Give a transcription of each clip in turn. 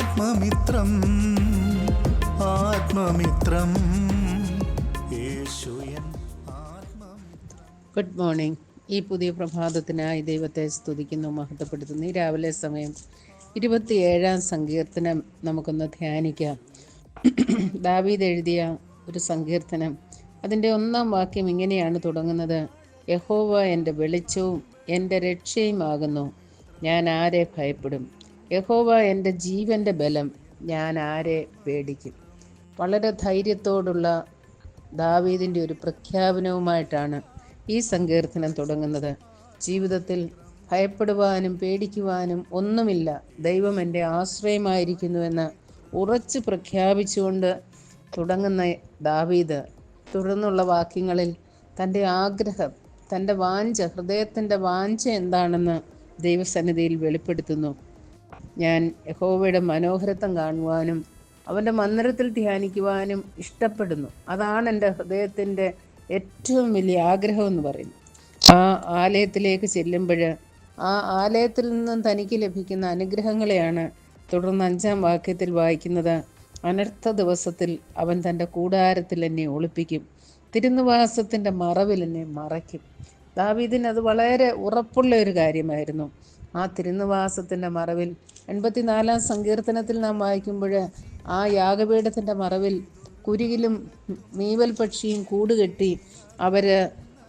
ആത്മമിത്രം ആത്മമിത്രം. Good morning ഈ പുതിയ പ്രഭാതത്തിനായി ദൈവത്തെ സ്തുതിക്കുന്നു മഹത്വപ്പെടുത്തുന്നു. ഈ രാവിലെ സമയം ഇരുപത്തിയേഴാം സങ്കീർത്തനം നമുക്കൊന്ന് ധ്യാനിക്കാം. ദാവീദ് എഴുതിയ ഒരു സങ്കീർത്തനം. അതിന്റെ ഒന്നാം വാക്യം ഇങ്ങനെയാണ് തുടങ്ങുന്നത്. യഹോവ എന്റെ വെളിച്ചവും എന്റെ രക്ഷയുമാകുന്നു. ഞാൻ ആരെ ഭയപ്പെടും? യഹോവ എന്റെ ജീവന്റെ ബലം ഞാൻ ആരെ പേടിക്കും? വളരെ ധൈര്യത്തോടുള്ള ദാവീദിന്റെ ഒരു പ്രഖ്യാപനവുമായിട്ടാണ് ഈ സങ്കീർത്തനം തുടങ്ങുന്നത്. ജീവിതത്തിൽ ഭയപ്പെടുവാനും പേടിക്കുവാനും ഒന്നുമില്ല. ദൈവം എന്റെ ആശ്രയമായിരിക്കുന്നുവെന്ന് ഉറച്ച് പ്രഖ്യാപിച്ചുകൊണ്ട് തുടങ്ങുന്ന ദാവീദ് തുടർന്നുള്ള വാക്യങ്ങളിൽ തന്റെ ആഗ്രഹം തന്റെ വാഞ്ച ഹൃദയത്തിന്റെ വാഞ്ച എന്താണെന്ന് ദൈവസന്നിധിയിൽ വെളിപ്പെടുത്തുന്നു. ഞാൻ യഹോവയുടെ മനോഹരത്വം കാണുവാനും അവന്റെ മന്ദിരത്തിൽ ധ്യാനിക്കുവാനും ഇഷ്ടപ്പെടുന്നു. അതാണ് എന്റെ ഹൃദയത്തിന്റെ ഏറ്റവും വലിയ ആഗ്രഹം എന്ന് പറയുന്നു ആ ആലയത്തിലേക്ക് ചെല്ലുമ്പോൾ ആ ആലയത്തിൽ നിന്നും തനിക്ക് ലഭിക്കുന്ന അനുഗ്രഹങ്ങളെയാണ് തുടർന്ന് അഞ്ചാം വാക്യത്തിൽ വായിക്കുന്നത്. അനർത്ഥ ദിവസത്തിൽ അവൻ തന്റെ കൂടാരത്തിൽ എന്നെ ഒളിപ്പിക്കും. തിരുനിവാസത്തിന്റെ മറവിൽ എന്നെ മറയ്ക്കും. ദാവീദിന് അത് വളരെ ഉറപ്പുള്ള ഒരു കാര്യമായിരുന്നു. ആ തിരുനിവാസത്തിന്റെ മറവിൽ. എൺപത്തിനാലാം സങ്കീർത്തനത്തിൽ നാം വായിക്കുമ്പോൾ ആ യാഗപീഠത്തിന്റെ മറവിൽ കുരുകിലും നീവൽ പക്ഷിയും കൂടുകെട്ടി അവർ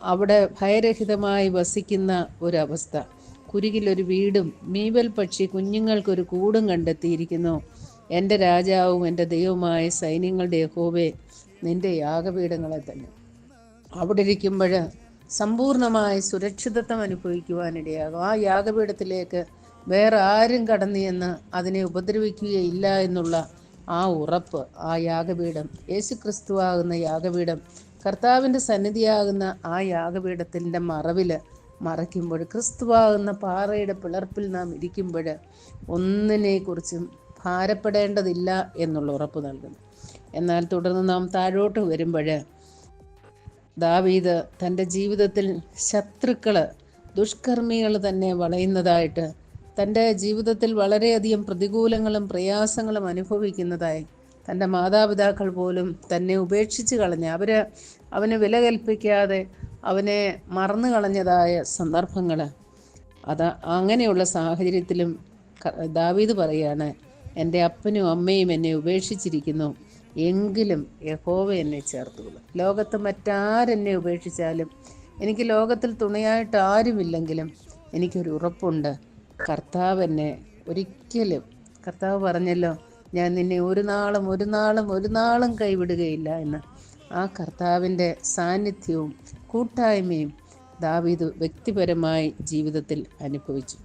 അവിടെ ഭയരഹിതമായി വസിക്കുന്ന ഒരവസ്ഥ. കുരുകിലൊരു വീടും മീവൽ പക്ഷി കുഞ്ഞുങ്ങൾക്കൊരു കൂടും കണ്ടെത്തിയിരിക്കുന്നു. എന്റെ രാജാവും എന്റെ ദൈവമായ സൈന്യങ്ങളുടെ യഹോവേ നിന്റെ യാഗപീഠങ്ങളെ തന്നെ. അവിടെ ഇരിക്കുമ്പോൾ സമ്പൂർണമായ സുരക്ഷിതത്വം അനുഭവിക്കുവാനിടയാകും. ആ യാഗപീഠത്തിലേക്ക് വേറെ ആരും കടന്നു എന്ന് അതിനെ ഉപദ്രവിക്കുകയില്ല എന്നുള്ള ആ ഉറപ്പ് ആ യാഗപീഠം യേശു ക്രിസ്തുവാകുന്ന യാഗപീഠം കർത്താവിന്റെ സന്നിധിയാകുന്ന ആ യാഗപീഠത്തിന്റെ മറവിൽ മറയ്ക്കുമ്പോൾ ക്രിസ്തുവാകുന്ന പാറയുടെ പിളർപ്പിൽ നാം ഇരിക്കുമ്പോൾ ഒന്നിനെക്കുറിച്ചും ഭാരപ്പെടേണ്ടതില്ല എന്നുള്ള ഉറപ്പ് നൽകുന്നു. എന്നാൽ തുടർന്ന് നാം താഴോട്ട് വരുമ്പോൾ ദാവീദ് തന്റെ ജീവിതത്തിൽ ശത്രുക്കൾ ദുഷ്കർമ്മികൾ തന്നെ വളയുന്നതായിട്ട് തന്റെ ജീവിതത്തിൽ വളരെയധികം പ്രതികൂലങ്ങളും പ്രയാസങ്ങളും അനുഭവിക്കുന്നതായി തന്റെ മാതാപിതാക്കൾ പോലും തന്നെ ഉപേക്ഷിച്ച് കളഞ്ഞ്. അവർ അവനെ വില കൽപ്പിക്കാതെ അവനെ മറന്നു കളഞ്ഞതായ സന്ദർഭങ്ങൾ അത് അങ്ങനെയുള്ള സാഹചര്യത്തിലും ദാവീദ് പറയാണ് എന്റെ അപ്പനും അമ്മയും എന്നെ ഉപേക്ഷിച്ചിരിക്കുന്നു. എങ്കിലും യഹോവ എന്നെ ചേർത്തുകൊള്ളും. ലോകത്ത് മറ്റാരെന്നെ ഉപേക്ഷിച്ചാലും എനിക്ക് ലോകത്തിൽ തുണയായിട്ട് ആരുമില്ലെങ്കിലും എനിക്കൊരു ഉറപ്പുണ്ട്. കർത്താവ് എന്നെ ഒരിക്കലും കർത്താവ് പറഞ്ഞല്ലോ ഞാൻ നിന്നെ ഒരു നാളും ഒരു നാളും ഒരു നാളും കൈവിടുകയില്ല എന്ന്. ആ കർത്താവിന്റെ സാന്നിധ്യവും കൂട്ടായ്മയും ദാവീദ് വ്യക്തിപരമായി ജീവിതത്തിൽ അനുഭവിച്ചു.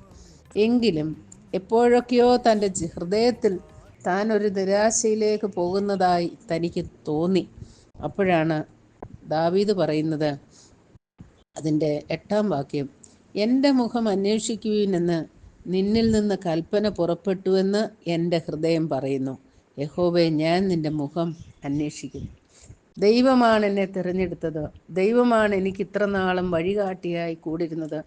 എങ്കിലും എപ്പോഴൊക്കെയോ തന്റെ ഹൃദയത്തിൽ താൻ ഒരു നിരാശയിലേക്ക് പോകുന്നതായി തനിക്ക് തോന്നി. അപ്പോഴാണ് ദാവീദ് പറയുന്നത് അതിന്റെ എട്ടാം വാക്യം എന്റെ മുഖം അന്വേഷിക്കുവിനെന്ന് നിന്നിൽ നിന്ന് കൽപ്പന പുറപ്പെട്ടുവെന്ന് എന്റെ ഹൃദയം പറയുന്നു. യഹോബെ ഞാൻ നിന്റെ മുഖം അന്വേഷിക്കുന്നു. ദൈവമാണ് എന്നെ തിരഞ്ഞെടുത്തത്. ദൈവമാണ് എനിക്ക് ഇത്ര നാളും വഴികാട്ടിയായി കൂടിരുന്നത്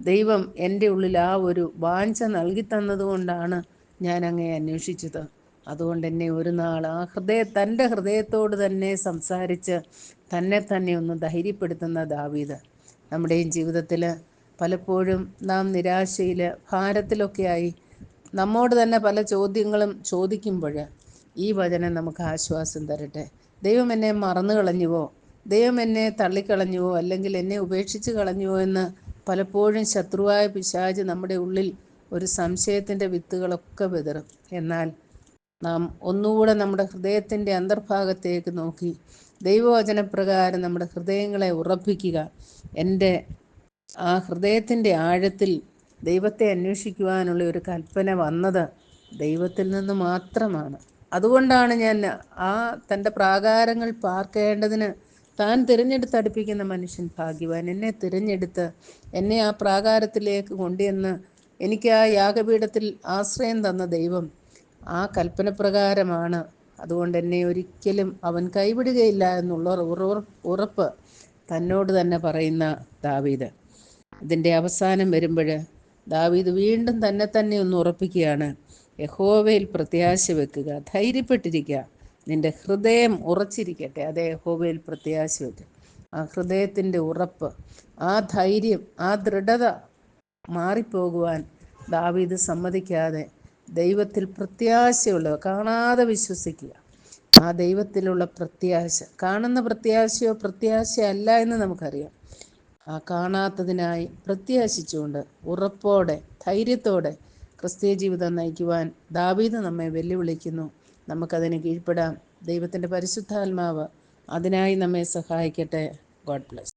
ദൈവം എന്റെ ഉള്ളിൽ ആ ഒരു വാഞ്ച നൽകി തന്നതുകൊണ്ടാണ് ഞാൻ അങ്ങേ അന്വേഷിച്ചത്. അതുകൊണ്ട് തന്നെ ഒരു നാൾ ആ ഹൃദയ തന്റെ ഹൃദയത്തോട് തന്നെ സംസാരിച്ച് തന്നെ തന്നെ ഒന്ന് ധൈര്യപ്പെടുത്തുന്ന ദാവീദ് നമ്മുടെയും ജീവിതത്തിൽ പലപ്പോഴും നാം നിരാശയിൽ ഭാരത്തിലൊക്കെയായി നമ്മോട് തന്നെ പല ചോദ്യങ്ങളും ചോദിക്കുമ്പോൾ ഈ വചനം നമുക്ക് ആശ്വാസം തരട്ടെ. ദൈവം എന്നെ മറന്നു കളഞ്ഞുവോ? ദൈവം എന്നെ തള്ളിക്കളഞ്ഞുവോ? അല്ലെങ്കിൽ എന്നെ ഉപേക്ഷിച്ച് കളഞ്ഞുവോ എന്ന് പലപ്പോഴും ശത്രുവായ പിശാജ് നമ്മുടെ ഉള്ളിൽ ഒരു സംശയത്തിന്റെ വിത്തുകളൊക്കെ വിതറും. എന്നാൽ നാം ഒന്നുകൂടെ നമ്മുടെ ഹൃദയത്തിന്റെ അന്തർഭാഗത്തേക്ക് നോക്കി ദൈവവചനപ്രകാരം നമ്മുടെ ഹൃദയങ്ങളെ ഉറപ്പിക്കുക. എന്റെ ആ ഹൃദയത്തിന്റെ ആഴത്തിൽ ദൈവത്തെ അന്വേഷിക്കുവാനുള്ള ഒരു കൽപ്പന വന്നത് ദൈവത്തിൽ നിന്ന് മാത്രമാണ്. അതുകൊണ്ടാണ് ഞാൻ ആ തന്റെ പ്രാകാരങ്ങൾ പാർക്കേണ്ടതിന് താൻ തിരഞ്ഞെടുത്ത് അടുപ്പിക്കുന്ന മനുഷ്യൻ ഭാഗ്യവാൻ. എന്നെ തിരഞ്ഞെടുത്ത് എന്നെ ആ പ്രാകാരത്തിലേക്ക് കൊണ്ടുവന്ന് എനിക്ക് ആ യാഗപീഠത്തിൽ ആശ്രയം തന്ന ദൈവം ആ കൽപ്പനപ്രകാരമാണ് അതുകൊണ്ട് എന്നെ ഒരിക്കലും അവൻ കൈവിടുകയില്ല എന്നുള്ള ഉറപ്പ് തന്നോട് തന്നെ പറയുന്ന ദാവീദ്. ഇതിന്റെ അവസാനം വരുമ്പോൾ ദാവീദ് വീണ്ടും തന്നെ തന്നെ ഒന്ന് ഉറപ്പിക്കുകയാണ്. യഹോവയിൽ പ്രത്യാശ വെക്കുക ധൈര്യപ്പെട്ടിരിക്കുക. നിന്റെ ഹൃദയം ഉറച്ചിരിക്കട്ടെ അതെ യഹോവയിൽ പ്രത്യാശ വെക്കുക ആ ഹൃദയത്തിന്റെ ഉറപ്പ് ആ ധൈര്യം ആ ദൃഢത മാറിപ്പോകുവാൻ ദാവീദ് സമ്മതിക്കാതെ ദൈവത്തിൽ പ്രത്യാശയുള്ളവ കാണാതെ വിശ്വസിക്കുക. ആ ദൈവത്തിലുള്ള പ്രത്യാശ കാണുന്ന പ്രത്യാശയോ പ്രത്യാശ അല്ല എന്ന് നമുക്കറിയാം. ആ കാണാത്തതിനായി പ്രത്യാശിച്ചുകൊണ്ട് ഉറപ്പോടെ ധൈര്യത്തോടെ ക്രിസ്തീയ ജീവിതം നയിക്കുവാൻ ദാവീദ് നമ്മെ വെല്ലുവിളിക്കുന്നു. നമുക്കതിന് കീഴ്പ്പെടാം. ദൈവത്തിന്റെ പരിശുദ്ധാത്മാവ് അതിനായി നമ്മെ സഹായിക്കട്ടെ. God bless.